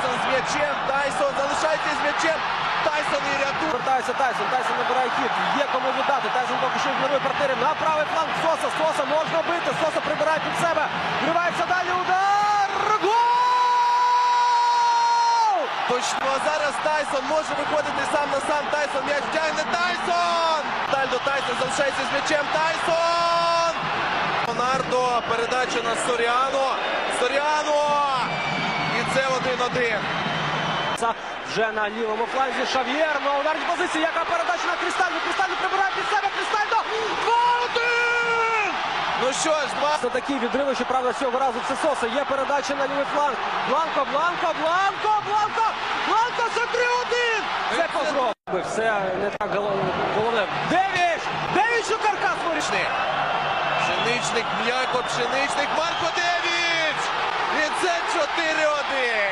Тайсон з м'ячем. Тайсон залишається з м'ячем. Тайсон і рятує. Повертається Тайсон. Тайсон набирає хід. Є кому віддати. Тайсон поки що ігнорує партнерів. На правий фланг Соса. Соса можна бити. Соса прибирає під себе. Вривається далі. Удар. Гол! Точно а зараз Тайсон може виходити сам на сам. Тайсон м'яч тягне. Тайсон! Дальдо Тайсон залишається з м'ячем. Тайсон! Леонардо. Передача на Соріано. Соріано! 1-1. Вже на лівому фланзі Шав'єр ну, на ударній позиції. Яка передача на Крістальну. Кристальну прибирає під себе. Кристально. 2-1! Ну що ж, два. Це такі відриви, що правда цього разу це соса. Є передача на лівий фланг. Бланко, Бланко, Бланко, Бланко! Бланко, за 3-1! Це позроб. Все не так головне. Девіч! Девіш у каркас вирішний! Пшеничник, м'яко, пшеничник, Марко Девіч! І це 4-1!